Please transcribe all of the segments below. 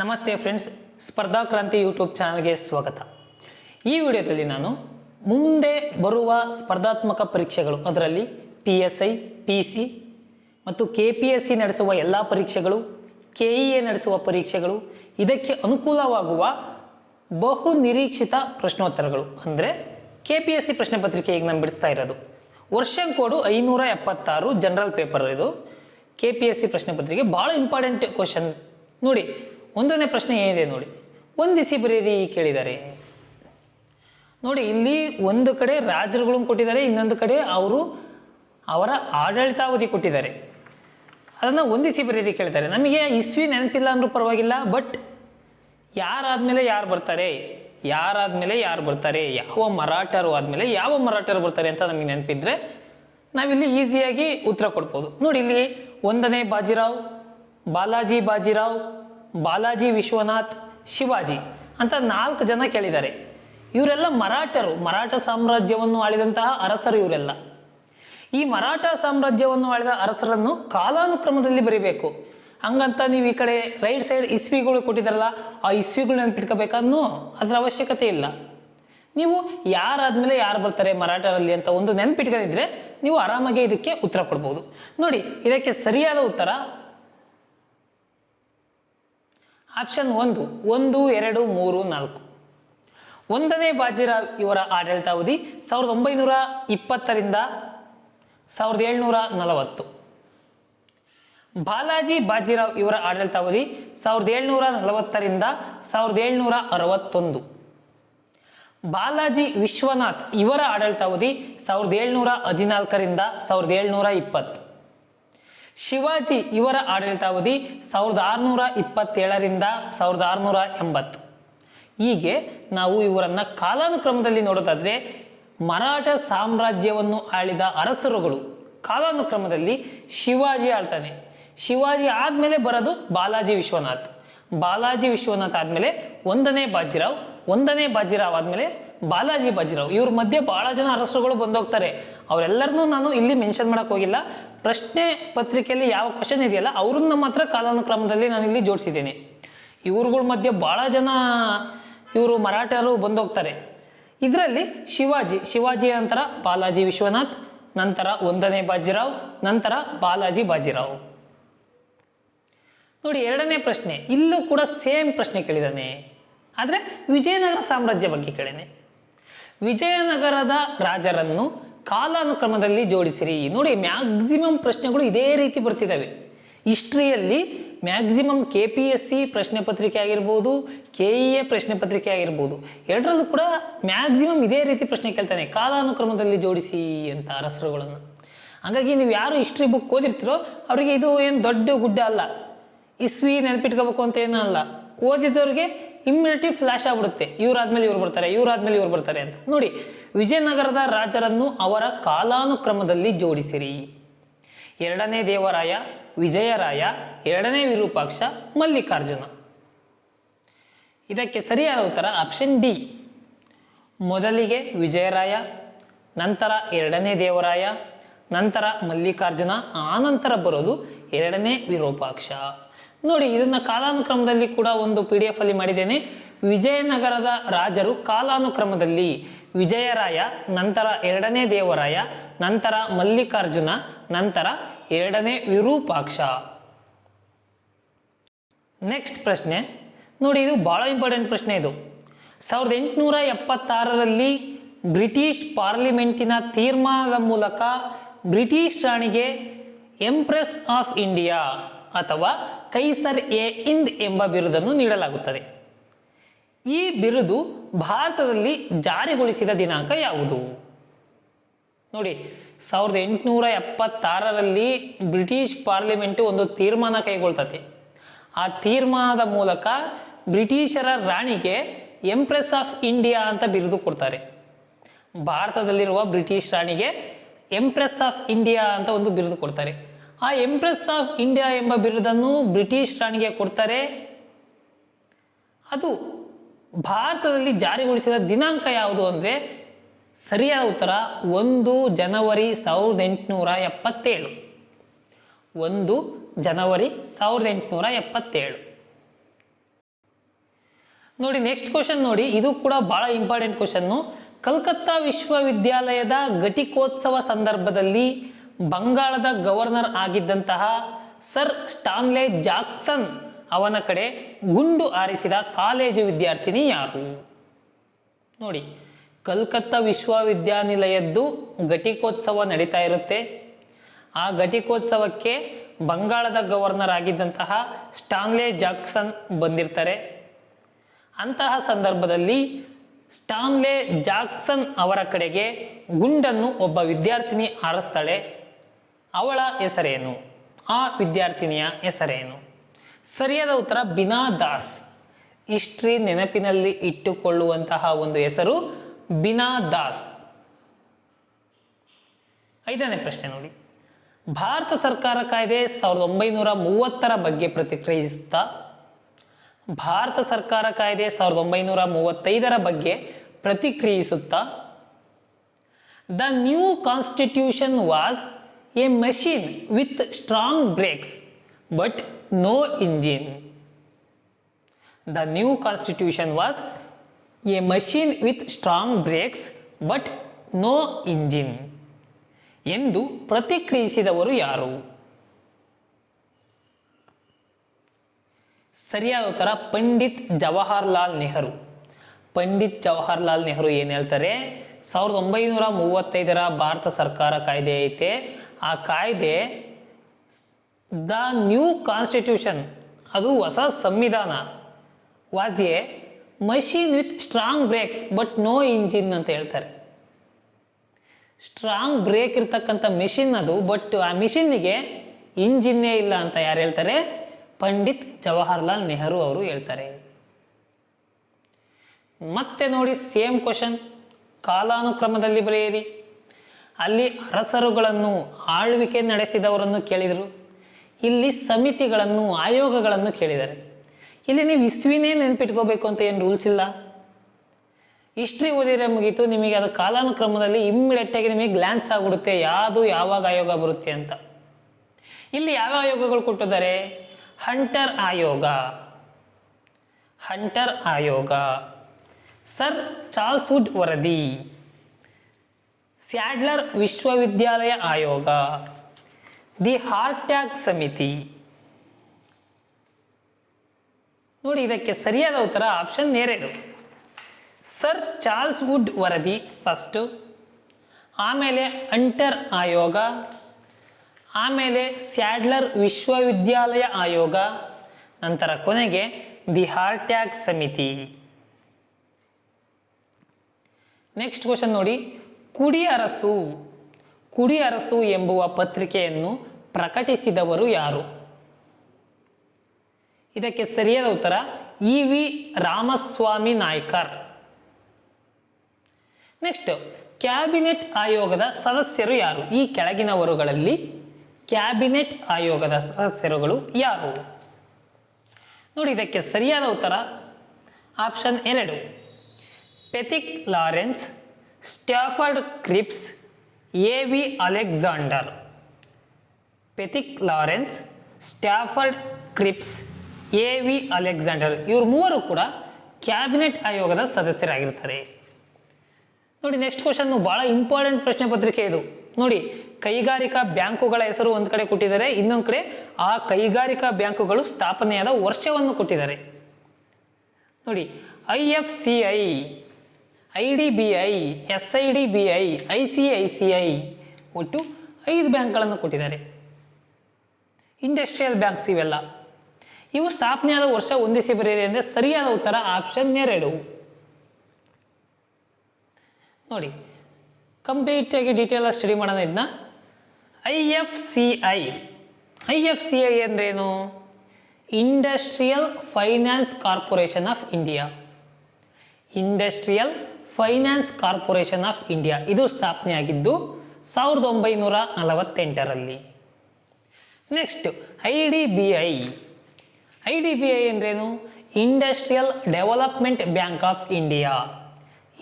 ನಮಸ್ತೆ ಫ್ರೆಂಡ್ಸ್, ಸ್ಪರ್ಧಾ ಕ್ರಾಂತಿ ಯೂಟ್ಯೂಬ್ ಚಾನಲ್ಗೆ ಸ್ವಾಗತ. ಈ ವಿಡಿಯೋದಲ್ಲಿ ನಾನು ಮುಂದೆ ಬರುವ ಸ್ಪರ್ಧಾತ್ಮಕ ಪರೀಕ್ಷೆಗಳು, ಅದರಲ್ಲಿ P S I P C ಮತ್ತು ಕೆ ಪಿ ಎಸ್ ಸಿ ನಡೆಸುವ ಎಲ್ಲ ಪರೀಕ್ಷೆಗಳು ಕೆ ಇ ಎ ನಡೆಸುವ ಪರೀಕ್ಷೆಗಳು, ಇದಕ್ಕೆ ಅನುಕೂಲವಾಗುವ ಬಹು ನಿರೀಕ್ಷಿತ ಪ್ರಶ್ನೋತ್ತರಗಳು. ಅಂದರೆ ಕೆ ಪಿ ಎಸ್ ಸಿ ಪ್ರಶ್ನೆ ಪತ್ರಿಕೆ ಈಗ ನಾನು ಬಿಡಿಸ್ತಾ ಇರೋದು. ಕೋಡು ಐನೂರ ಎಪ್ಪತ್ತಾರು ಜನರಲ್ ಪೇಪರ್ ಇದು. ಕೆ ಪಿ ಎಸ್ ಸಿ ಪ್ರಶ್ನೆ ಪತ್ರಿಕೆ ಭಾಳ ಇಂಪಾರ್ಟೆಂಟ್ ಕ್ವಶನ್ ನೋಡಿ ಒಂದನೇ ಪ್ರಶ್ನೆ ಏನಿದೆ ನೋಡಿ. ಒಂದಿಸಿ ಬರೀರಿ ಕೇಳಿದ್ದಾರೆ. ನೋಡಿ, ಇಲ್ಲಿ ಒಂದು ಕಡೆ ರಾಜರುಗಳನ್ನು ಕೊಟ್ಟಿದ್ದಾರೆ, ಇನ್ನೊಂದು ಕಡೆ ಅವರು ಅವರ ಆಡಳಿತಾವಧಿ ಕೊಟ್ಟಿದ್ದಾರೆ. ಅದನ್ನು ಒಂದಿಸಿ ಬರೀರಿ ಕೇಳ್ತಾರೆ. ನಮಗೆ ಇಸ್ವಿ ನೆನಪಿಲ್ಲ ಅಂದ್ರೂ ಪರವಾಗಿಲ್ಲ ಬಟ್ ಯಾರಾದ್ಮೇಲೆ ಯಾರು ಬರ್ತಾರೆ? ಯಾರಾದ್ಮೇಲೆ ಯಾರು ಬರ್ತಾರೆ? ಯಾವ ಮರಾಠರು ಆದಮೇಲೆ ಯಾವ ಮರಾಠರು ಬರ್ತಾರೆ ಅಂತ ನಮಗೆ ನೆನಪಿದ್ರೆ ನಾವಿಲ್ಲಿ ಈಸಿಯಾಗಿ ಉತ್ತರ ಕೊಡ್ಬೋದು. ನೋಡಿ, ಇಲ್ಲಿ ಒಂದನೇ ಬಾಜಿರಾವ್, ಬಾಲಾಜಿ ಬಾಜಿರಾವ್ ಬಾಲಾಜಿ, ವಿಶ್ವನಾಥ್, ಶಿವಾಜಿ ಅಂತ ನಾಲ್ಕು ಜನ ಕೇಳಿದ್ದಾರೆ. ಇವರೆಲ್ಲ ಮರಾಠರು. ಮರಾಠ ಸಾಮ್ರಾಜ್ಯವನ್ನು ಆಳಿದಂತಹ ಅರಸರು ಇವರೆಲ್ಲ. ಈ ಮರಾಠ ಸಾಮ್ರಾಜ್ಯವನ್ನು ಆಳಿದ ಅರಸರನ್ನು ಕಾಲಾನುಕ್ರಮದಲ್ಲಿ ಬರೀಬೇಕು. ಹಂಗಂತ ನೀವು ಈ ಕಡೆ ರೈಟ್ ಸೈಡ್ ಇಸ್ವಿಗಳು ಕೊಟ್ಟಿದ್ದಾರಲ್ಲ, ಆ ಇಸ್ವಿಗಳು ನೆನ್ಪಿಟ್ಕೋಬೇಕನ್ನೋ ಅದರ ಅವಶ್ಯಕತೆ ಇಲ್ಲ. ನೀವು ಯಾರಾದ್ಮೇಲೆ ಯಾರು ಬರ್ತಾರೆ ಮರಾಠರಲ್ಲಿ ಅಂತ ಒಂದು ನೆನ್ಪಿಟ್ಕೊಂಡಿದ್ರೆ ನೀವು ಆರಾಮಾಗಿ ಇದಕ್ಕೆ ಉತ್ತರ ಕೊಡ್ಬೋದು. ನೋಡಿ, ಇದಕ್ಕೆ ಸರಿಯಾದ ಉತ್ತರ ಆಪ್ಷನ್ ಒಂದು ಒಂದು, ಎರಡು, ಮೂರು, ನಾಲ್ಕು. ಒಂದನೇ ಬಾಜಿರಾವ್ ಇವರ ಆಡಳಿತಾವಧಿ ಸಾವಿರದ ಒಂಬೈನೂರ ಇಪ್ಪತ್ತರಿಂದ ಸಾವಿರದ ಏಳ್ನೂರ ನಲವತ್ತು. ಬಾಲಾಜಿ ಬಾಜಿರಾವ್ ಇವರ ಆಡಳಿತಾವಧಿ ಸಾವಿರದ ಏಳ್ನೂರ ನಲವತ್ತರಿಂದ ಸಾವಿರದ ಏಳ್ನೂರ ಅರವತ್ತೊಂದು. ಬಾಲಾಜಿ ವಿಶ್ವನಾಥ್ ಇವರ ಆಡಳಿತಾವಧಿ ಸಾವಿರದ ಏಳ್ನೂರ ಹದಿನಾಲ್ಕರಿಂದ ಸಾವಿರದ ಏಳ್ನೂರ ಇಪ್ಪತ್ತು. ಶಿವಾಜಿ ಇವರ ಆಡಳಿತಾವಧಿ ಸಾವಿರದ ಆರುನೂರ ಇಪ್ಪತ್ತೇಳರಿಂದ ಸಾವಿರದ ಆರುನೂರ ಎಂಬತ್ತು. ಹೀಗೆ ನಾವು ಇವರನ್ನು ಕಾಲಾನುಕ್ರಮದಲ್ಲಿ ನೋಡೋದಾದರೆ ಮರಾಠ ಸಾಮ್ರಾಜ್ಯವನ್ನು ಆಳಿದ ಅರಸರುಗಳು. ಕಾಲಾನುಕ್ರಮದಲ್ಲಿ ಶಿವಾಜಿ ಆಳ್ತಾನೆ. ಶಿವಾಜಿ ಆದಮೇಲೆ ಬರೋದು ಬಾಲಾಜಿ ವಿಶ್ವನಾಥ್. ಬಾಲಾಜಿ ವಿಶ್ವನಾಥ್ ಆದಮೇಲೆ ಒಂದನೇ ಬಾಜಿರಾವ್ ಒಂದನೇ ಬಾಜಿರಾವ್ ಆದಮೇಲೆ ಬಾಲಾಜಿ ಬಾಜಿರಾವ್, ಇವ್ರ ಮಧ್ಯೆ ಭಾಳ ಜನ ಅರಸುಗಳು ಬಂದೋಗ್ತಾರೆ. ಅವರೆಲ್ಲರನ್ನೂ ನಾನು ಇಲ್ಲಿ ಮೆನ್ಷನ್ ಮಾಡಕ್ ಹೋಗಿಲ್ಲ. ಪ್ರಶ್ನೆ ಪತ್ರಿಕೆಯಲ್ಲಿ ಯಾವ ಕ್ವಶನ್ ಇದೆಯಲ್ಲ, ಅವ್ರನ್ನ ಮಾತ್ರ ಕಾಲಾನುಕ್ರಮದಲ್ಲಿ ನಾನು ಇಲ್ಲಿ ಜೋಡಿಸಿದ್ದೇನೆ. ಇವ್ರುಗಳ ಮಧ್ಯೆ ಭಾಳ ಜನ ಇವರು ಮರಾಠರು ಬಂದೋಗ್ತಾರೆ. ಇದರಲ್ಲಿ ಶಿವಾಜಿ ಶಿವಾಜಿ ನಂತರ ಬಾಲಾಜಿ ವಿಶ್ವನಾಥ್, ನಂತರ ಒಂದನೇ ಬಾಜಿರಾವ್, ನಂತರ ಬಾಲಾಜಿ ಬಾಜಿರಾವ್. ನೋಡಿ, ಎರಡನೇ ಪ್ರಶ್ನೆ, ಇಲ್ಲೂ ಕೂಡ ಸೇಮ್ ಪ್ರಶ್ನೆ ಕೇಳಿದಾನೆ. ಆದರೆ ವಿಜಯನಗರ ಸಾಮ್ರಾಜ್ಯ ಬಗ್ಗೆ ಕೇಳೇನೆ ವಿಜಯನಗರದ ರಾಜರನ್ನು ಕಾಲಾನುಕ್ರಮದಲ್ಲಿ ಜೋಡಿಸಿರಿ. ನೋಡಿ ಮ್ಯಾಕ್ಸಿಮಮ್ ಪ್ರಶ್ನೆಗಳು ಇದೇ ರೀತಿ ಬರ್ತಿದ್ದಾವೆ ಹಿಸ್ಟ್ರಿಯಲ್ಲಿ maximum K P S C ಪ್ರಶ್ನೆ ಪತ್ರಿಕೆ ಆಗಿರ್ಬೋದು ಕೆ ಇ ಎ ಪ್ರಶ್ನೆ ಪತ್ರಿಕೆ ಆಗಿರ್ಬೋದು, ಎರಡರಲ್ಲೂ ಕೂಡ ಮ್ಯಾಕ್ಸಿಮಮ್ ಇದೇ ರೀತಿ ಪ್ರಶ್ನೆ ಕೇಳ್ತಾನೆ, ಕಾಲಾನುಕ್ರಮದಲ್ಲಿ ಜೋಡಿಸಿ ಅಂತ ಅರಸರುಗಳನ್ನು. ಹಾಗಾಗಿ ನೀವು ಯಾರು ಹಿಸ್ಟ್ರಿ ಬುಕ್ ಓದಿರ್ತೀರೋ, ಅವರಿಗೆ ಇದು ಏನು ದೊಡ್ಡ ಗುಡ್ಡ ಅಲ್ಲ. ಇಸ್ವಿ ನೆನಪಿಟ್ಕೋಬೇಕು ಅಂತ ಏನೂ ಅಲ್ಲ. ಓದಿದವ್ರಿಗೆ ಇಮ್ಯುನಿಟಿ ಫ್ಲಾಶ್ ಆಗ್ಬಿಡುತ್ತೆ. ಇವ್ರಾದ್ಮೇಲೆ ಇವ್ರು ಬರ್ತಾರೆ, ಇವ್ರಾದ್ಮೇಲೆ ಇವ್ರು ಬರ್ತಾರೆ ಅಂತ. ನೋಡಿ, ವಿಜಯನಗರದ ರಾಜರನ್ನು ಅವರ ಕಾಲಾನುಕ್ರಮದಲ್ಲಿ ಜೋಡಿಸಿರಿ. ಎರಡನೇ ದೇವರಾಯ, ವಿಜಯರಾಯ, ಎರಡನೇ ವಿರೂಪಾಕ್ಷ, ಮಲ್ಲಿಕಾರ್ಜುನ. ಇದಕ್ಕೆ ಸರಿಯಾದ ಉತ್ತರ ಆಪ್ಷನ್ ಡಿ ಮೊದಲಿಗೆ ವಿಜಯರಾಯ, ನಂತರ ಎರಡನೇ ದೇವರಾಯ ನಂತರ ಮಲ್ಲಿಕಾರ್ಜುನ, ಆನಂತರ ಬರೋದು ಎರಡನೇ ವಿರೂಪಾಕ್ಷ. ನೋಡಿ, ಇದನ್ನ ಕಾಲಾನುಕ್ರಮದಲ್ಲಿ ಕೂಡ ಒಂದು ಪಿ ಡಿ ಎಫ್ ಅಲ್ಲಿ ಮಾಡಿದ್ದೇನೆ. ವಿಜಯನಗರದ ರಾಜರು ಕಾಲಾನುಕ್ರಮದಲ್ಲಿ ವಿಜಯರಾಯ, ನಂತರ ಎರಡನೇ ದೇವರಾಯ, ನಂತರ ಮಲ್ಲಿಕಾರ್ಜುನ, ನಂತರ ಎರಡನೇ ವಿರೂಪಾಕ್ಷ. ನೆಕ್ಸ್ಟ್ ಪ್ರಶ್ನೆ. ನೋಡಿ, ಇದು ಭಾಳ ಇಂಪಾರ್ಟೆಂಟ್ ಪ್ರಶ್ನೆ ಇದು. ಸಾವಿರದ ಎಂಟುನೂರ ಎಪ್ಪತ್ತಾರರಲ್ಲಿ ಬ್ರಿಟಿಷ್ ಪಾರ್ಲಿಮೆಂಟಿನ ತೀರ್ಮಾನದ ಮೂಲಕ ಬ್ರಿಟಿಷ್ ರಾಣಿಗೆ ಎಂಪ್ರೆಸ್ ಆಫ್ ಇಂಡಿಯಾ ಅಥವಾ ಕೈಸರ್ ಎ ಇಂದ್ ಎಂಬ ಬಿರುದನ್ನು ನೀಡಲಾಗುತ್ತದೆ. ಈ ಬಿರುದು ಭಾರತದಲ್ಲಿ ಜಾರಿಗೊಳಿಸಿದ ದಿನಾಂಕ ಯಾವುದು? ನೋಡಿ, ಸಾವಿರದ ಎಂಟುನೂರ ಎಪ್ಪತ್ತಾರರಲ್ಲಿ ಬ್ರಿಟಿಷ್ ಪಾರ್ಲಿಮೆಂಟು ಒಂದು ತೀರ್ಮಾನ ಕೈಗೊಳ್ತದೆ ಆ ತೀರ್ಮಾನದ ಮೂಲಕ ಬ್ರಿಟಿಷರ ರಾಣಿಗೆ ಎಂಪ್ರೆಸ್ ಆಫ್ ಇಂಡಿಯಾ ಅಂತ ಬಿರುದು ಕೊಡ್ತಾರೆ. ಭಾರತದಲ್ಲಿರುವ ಬ್ರಿಟಿಷ್ ರಾಣಿಗೆ ಎಂಪ್ರೆಸ್ ಆಫ್ ಇಂಡಿಯಾ ಅಂತ ಒಂದು ಬಿರುದು ಕೊಡ್ತಾರೆ. ಆ ಎಂಪ್ರೆಸ್ ಆಫ್ ಇಂಡಿಯಾ ಎಂಬ ಬಿರುದನ್ನು ಬ್ರಿಟಿಷ್ ರಾಣಿಗೆ ಕೊಡ್ತಾರೆ. ಅದು ಭಾರತದಲ್ಲಿ ಜಾರಿಗೊಳಿಸಿದ ದಿನಾಂಕ ಯಾವುದು ಅಂದರೆ ಸರಿಯಾದ ಉತ್ತರ ಒಂದು ಜನವರಿ ಸಾವಿರದ ಎಂಟುನೂರ ಎಪ್ಪತ್ತೇಳು. ಒಂದು ಜನವರಿ ಸಾವಿರದ ಎಂಟುನೂರ ಎಪ್ಪತ್ತೇಳು. ನೋಡಿ ನೆಕ್ಸ್ಟ್ ಕ್ವಶನ್ ನೋಡಿ. ಇದು ಕೂಡ ಭಾಳ ಇಂಪಾರ್ಟೆಂಟ್ ಕ್ವಶನ್ನು ಕಲ್ಕತ್ತಾ ವಿಶ್ವವಿದ್ಯಾಲಯದ ಘಟಿಕೋತ್ಸವ ಸಂದರ್ಭದಲ್ಲಿ ಬಂಗಾಳದ ಗವರ್ನರ್ ಆಗಿದ್ದಂತಹ ಸರ್ ಸ್ಟಾನ್ಲೆ ಜಾಕ್ಸನ್ ಅವನ ಕಡೆ ಗುಂಡು ಆರಿಸಿದ ಕಾಲೇಜು ವಿದ್ಯಾರ್ಥಿನಿ ಯಾರು? ನೋಡಿ, ಕಲ್ಕತ್ತಾ ವಿಶ್ವವಿದ್ಯಾನಿಲಯದ್ದು ಘಟಿಕೋತ್ಸವ ನಡೀತಾ ಇರುತ್ತೆ. ಆ ಘಟಿಕೋತ್ಸವಕ್ಕೆ ಬಂಗಾಳದ ಗವರ್ನರ್ ಆಗಿದ್ದಂತಹ ಸ್ಟಾನ್ಲೆ ಜಾಕ್ಸನ್ ಬಂದಿರ್ತಾರೆ. ಅಂತಹ ಸಂದರ್ಭದಲ್ಲಿ ಸ್ಟಾನ್ಲೆ ಜಾಕ್ಸನ್ ಅವರ ಕಡೆಗೆ ಗುಂಡನ್ನು ಒಬ್ಬ ವಿದ್ಯಾರ್ಥಿನಿ ಹಾರಿಸ್ತಾಳೆ. ಅವಳ ಹೆಸರೇನು? ಆ ವಿದ್ಯಾರ್ಥಿನಿಯ ಹೆಸರೇನು? ಸರಿಯಾದ ಉತ್ತರ ಬಿನಾ ದಾಸ್. ಹಿಸ್ಟ್ರಿ ನೆನಪಿನಲ್ಲಿ ಇಟ್ಟುಕೊಳ್ಳುವಂತಹ ಒಂದು ಹೆಸರು ಬಿನಾ ದಾಸ್. ಐದನೇ ಪ್ರಶ್ನೆ ನೋಡಿ. ಭಾರತ ಸರ್ಕಾರ ಕಾಯ್ದೆ ಸಾವಿರದ ಒಂಬೈನೂರ ಮೂವತ್ತರ ಬಗ್ಗೆ ಪ್ರತಿಕ್ರಿಯಿಸುತ್ತಾ ಭಾರತ ಸರ್ಕಾರ ಕಾಯ್ದೆ ಸಾವಿರದ ಒಂಬೈನೂರ ಮೂವತ್ತೈದರ ಬಗ್ಗೆ ಪ್ರತಿಕ್ರಿಯಿಸುತ್ತಾ, the new constitution was a machine with strong brakes, but no engine. The new constitution was a machine with strong brakes, but no engine ಎಂದು ಪ್ರತಿಕ್ರಿಯಿಸಿದವರು ಯಾರು? ಸರಿಯಾದ ಉತ್ತರ ಪಂಡಿತ್ ಜವಾಹರ್ಲಾಲ್ ನೆಹರು. ಪಂಡಿತ್ ಜವಾಹರ್ಲಾಲ್ ನೆಹರು ಏನು ಹೇಳ್ತಾರೆ? ಸಾವಿರದ ಒಂಬೈನೂರ ಮೂವತ್ತೈದರ ಭಾರತ ಸರ್ಕಾರ ಕಾಯ್ದೆ ಐತೆ. ಆ ಕಾಯ್ದೆ ದ ನ್ಯೂ ಕಾನ್ಸ್ಟಿಟ್ಯೂಷನ್, ಅದು ಹೊಸ ಸಂವಿಧಾನ. Was a machine with strong brakes, but no engine ಅಂತ ಹೇಳ್ತಾರೆ. ಸ್ಟ್ರಾಂಗ್ ಬ್ರೇಕ್ ಇರ್ತಕ್ಕಂಥ ಮಿಷಿನ್ ಅದು, ಬಟ್ ಆ ಮಿಷಿನ್ನಿಗೆ ಇಂಜಿನ್ನೇ ಇಲ್ಲ ಅಂತ ಯಾರು ಹೇಳ್ತಾರೆ? ಪಂಡಿತ್ ಜವಾಹರ್ಲಾಲ್ ನೆಹರು ಅವರು ಹೇಳ್ತಾರೆ. ಮತ್ತೆ ನೋಡಿ ಸೇಮ್ ಕ್ವಶನ್, ಕಾಲಾನುಕ್ರಮದಲ್ಲಿ ಬರೆಯಿರಿ. ಅಲ್ಲಿ ಅರಸರುಗಳನ್ನು ಆಳ್ವಿಕೆ ನಡೆಸಿದವರನ್ನು ಕೇಳಿದರು. ಇಲ್ಲಿ ಸಮಿತಿಗಳನ್ನು, ಆಯೋಗಗಳನ್ನು ಕೇಳಿದ್ದಾರೆ ಇಲ್ಲಿ ನೀವು ಇಸ್ವಿನೇ ನೆನಪಿಟ್ಕೋಬೇಕು ಅಂತ ಏನು ರೂಲ್ಸ್ ಇಲ್ಲ. ಹಿಸ್ಟ್ರಿ ಓದಿದ್ರೆ ಮುಗೀತು, ನಿಮಗೆ ಅದು ಕಾಲಾನುಕ್ರಮದಲ್ಲಿ ಇಮ್ಮಿಡಿಯೇಟಾಗಿ ನಿಮಗೆ ಗ್ಲ್ಯಾನ್ಸ್ ಆಗಿಬಿಡುತ್ತೆ, ಯಾವುದು ಯಾವಾಗ ಆಯೋಗ ಬರುತ್ತೆ ಅಂತ. ಇಲ್ಲಿ ಯಾವ ಆಯೋಗಗಳು ಕೊಟ್ಟಿದ್ದಾರೆ? ಹಂಟರ್ ಆಯೋಗ. ಹಂಟರ್ ಆಯೋಗ. ಸರ್ ಚಾರ್ಲ್ಸ್ ವುಡ್ ವರದಿ. ಸ್ಯಾಡ್ಲರ್ ವಿಶ್ವವಿದ್ಯಾಲಯ ಆಯೋಗ. ದಿ ಹಾರ್ಟ್ಯಾಗ್ ಸಮಿತಿ. ನೋಡಿ ಇದಕ್ಕೆ ಸರಿಯಾದ ಉತ್ತರ ಆಪ್ಷನ್ ಎರಡು. ಸರ್ ಚಾರ್ಲ್ಸ್ ವುಡ್ ವರದಿ ಫಸ್ಟು. ಆಮೇಲೆ ಅಂಟರ್ ಆಯೋಗ. ಆಮೇಲೆ ಸ್ಯಾಡ್ಲರ್ ವಿಶ್ವವಿದ್ಯಾಲಯ ಆಯೋಗ, ನಂತರ ಕೊನೆಗೆ ದಿ ಹಾರ್ಟ್ಯಾಗ್ ಸಮಿತಿ. ನೆಕ್ಸ್ಟ್ ಕ್ವಶನ್ ನೋಡಿ, ಕುಡಿ ಅರಸು. ಕುಡಿ ಅರಸು ಎಂಬುವ ಪತ್ರಿಕೆಯನ್ನು ಪ್ರಕಟಿಸಿದವರು ಯಾರು? ಇದಕ್ಕೆ ಸರಿಯಾದ ಉತ್ತರ, E V Ramaswamy Naicker. Next, cabinet ಆಯೋಗದ ಸದಸ್ಯರು ಯಾರು? ಈ ಕೆಳಗಿನವರುಗಳಲ್ಲಿ ಕ್ಯಾಬಿನೆಟ್ ಆಯೋಗದ ಸದಸ್ಯರುಗಳು ಯಾರು? ನೋಡಿ, ಇದಕ್ಕೆ ಸರಿಯಾದ ಉತ್ತರ ಆಪ್ಷನ್ ಎರಡು. Pethick Lawrence, Stafford Cripps, A V Alexander. Pethick Lawrence, Stafford Cripps, A V Alexander. ಇವರು ಮೂವರು ಕೂಡ ಕ್ಯಾಬಿನೆಟ್ ಆಯೋಗದ ಸದಸ್ಯರಾಗಿರ್ತಾರೆ. ನೋಡಿ ನೆಕ್ಸ್ಟ್ ಕ್ವಶನ್ ಭಾಳ ಇಂಪಾರ್ಟೆಂಟ್ ಪ್ರಶ್ನೆ ಪತ್ರಿಕೆ ಇದು. ನೋಡಿ, ಕೈಗಾರಿಕಾ ಬ್ಯಾಂಕುಗಳ ಹೆಸರು ಒಂದು ಕಡೆ ಕೊಟ್ಟಿದ್ದಾರೆ, ಇನ್ನೊಂದು ಕಡೆ ಆ ಕೈಗಾರಿಕಾ ಬ್ಯಾಂಕುಗಳು ಸ್ಥಾಪನೆಯಾದ ವರ್ಷವನ್ನು ಕೊಟ್ಟಿದ್ದಾರೆ. ನೋಡಿ, I F C I I D B I, S I D B I I C I C I ಒಟ್ಟು ಐದು ಬ್ಯಾಂಕ್ಗಳನ್ನು ಕೊಟ್ಟಿದ್ದಾರೆ. ಇಂಡಸ್ಟ್ರಿಯಲ್ ಬ್ಯಾಂಕ್ಸ್ ಇವೆಲ್ಲ. ಇವು ಸ್ಥಾಪನೆಯಾದ ವರ್ಷ ಹೊಂದಿಸಿ ಬರೆಯಿರಿ ಅಂದರೆ ಸರಿಯಾದ ಉತ್ತರ ಆಪ್ಷನ್ ಎರಡು. ನೋಡಿ ಕಂಪ್ಲೀಟಾಗಿ ಡೀಟೇಲ್ ಸ್ಟಡಿ ಮಾಡೋಣ ಇದನ್ನ. I F C I. I F C I ಅಂದ್ರೇನು industrial finance corporation of India industrial finance corporation of India ಇದು ಸ್ಥಾಪನೆಯಾಗಿದ್ದು ಸಾವಿರದ ಒಂಬೈನೂರ ನಲವತ್ತೆಂಟರಲ್ಲಿ. Next I D B I. I D B I ಅಂದ್ರೇನು industrial development bank of India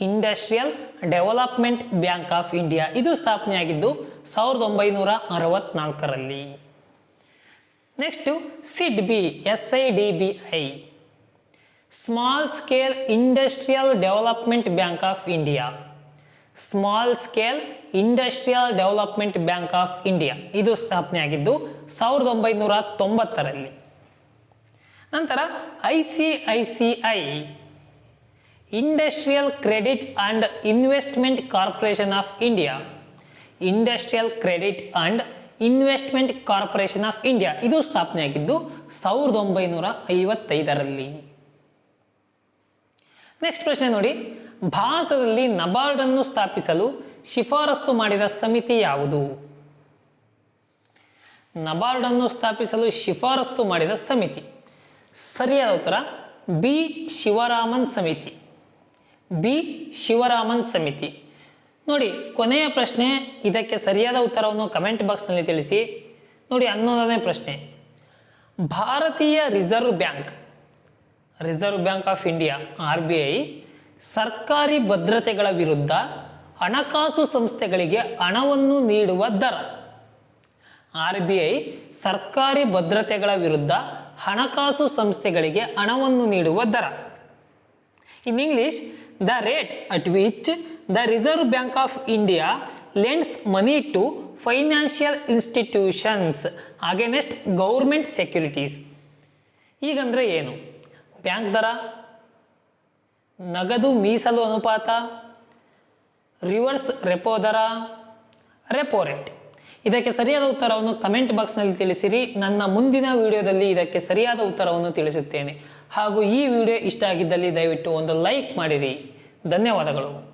industrial development bank of India ಇದು ಸ್ಥಾಪನೆಯಾಗಿದ್ದು ಸಾವಿರದ ಒಂಬೈನೂರ ಅರವತ್ನಾಲ್ಕರಲ್ಲಿ. Next SIDBI S I D B I small scale industrial development bank of India small scale industrial development bank of India ಇದು ಸ್ಥಾಪನೆಯಾಗಿದ್ದು ಸಾವಿರದ ಒಂಬೈನೂರ ತೊಂಬತ್ತರಲ್ಲಿ. ನಂತರ I C I C I industrial credit and investment corporation of India industrial credit and investment corporation of India ಇದು ಸ್ಥಾಪನೆಯಾಗಿದ್ದು ಸಾವಿರದ ಒಂಬೈನೂರ ಐವತ್ತೈದರಲ್ಲಿ. ನೆಕ್ಸ್ಟ್ ಪ್ರಶ್ನೆ ನೋಡಿ. ಭಾರತದಲ್ಲಿ ನಬಾರ್ಡನ್ನು ಸ್ಥಾಪಿಸಲು ಶಿಫಾರಸು ಮಾಡಿದ ಸಮಿತಿ ಯಾವುದು? ನಬಾರ್ಡನ್ನು ಸ್ಥಾಪಿಸಲು ಶಿಫಾರಸು ಮಾಡಿದ ಸಮಿತಿ. ಸರಿಯಾದ ಉತ್ತರ, ಬಿ. ಶಿವರಾಮನ್ ಸಮಿತಿ. ಬಿ ಶಿವರಾಮನ್ ಸಮಿತಿ. ನೋಡಿ, ಕೊನೆಯ ಪ್ರಶ್ನೆ, ಇದಕ್ಕೆ ಸರಿಯಾದ ಉತ್ತರವನ್ನು ಕಮೆಂಟ್ ಬಾಕ್ಸ್ನಲ್ಲಿ ತಿಳಿಸಿ. ನೋಡಿ, ಹನ್ನೊಂದನೇ ಪ್ರಶ್ನೆ. ಭಾರತೀಯ reserve bank reserve bank of India R B I ಸರ್ಕಾರಿ ಭದ್ರತೆಗಳ ವಿರುದ್ಧ ಹಣಕಾಸು ಸಂಸ್ಥೆಗಳಿಗೆ ಹಣವನ್ನು ನೀಡುವ ದರ. ಆರ್ ಬಿ ಐ ಸರ್ಕಾರಿ ಭದ್ರತೆಗಳ ವಿರುದ್ಧ ಹಣಕಾಸು ಸಂಸ್ಥೆಗಳಿಗೆ ಹಣವನ್ನು ನೀಡುವ ದರ. In English the rate at which the reserve bank of India lends money to financial institutions against government securities ಈಗಂದ್ರೆ ಏನು? ಬ್ಯಾಂಕ್ ದರ, ನಗದು ಮೀಸಲು ಅನುಪಾತ, ರಿವರ್ಸ್ ರೆಪೋ ದರ, ರೆಪೋ ರೇಟ್. ಇದಕ್ಕೆ ಸರಿಯಾದ ಉತ್ತರವನ್ನು ಕಮೆಂಟ್ ಬಾಕ್ಸ್ನಲ್ಲಿ ತಿಳಿಸಿರಿ. ನನ್ನ ಮುಂದಿನ ವಿಡಿಯೋದಲ್ಲಿ ಇದಕ್ಕೆ ಸರಿಯಾದ ಉತ್ತರವನ್ನು ತಿಳಿಸುತ್ತೇನೆ. ಹಾಗೂ ಈ ವಿಡಿಯೋ ಇಷ್ಟ ಆಗಿದ್ದಲ್ಲಿ ದಯವಿಟ್ಟು ಒಂದು ಲೈಕ್ ಮಾಡಿರಿ. ಧನ್ಯವಾದಗಳು.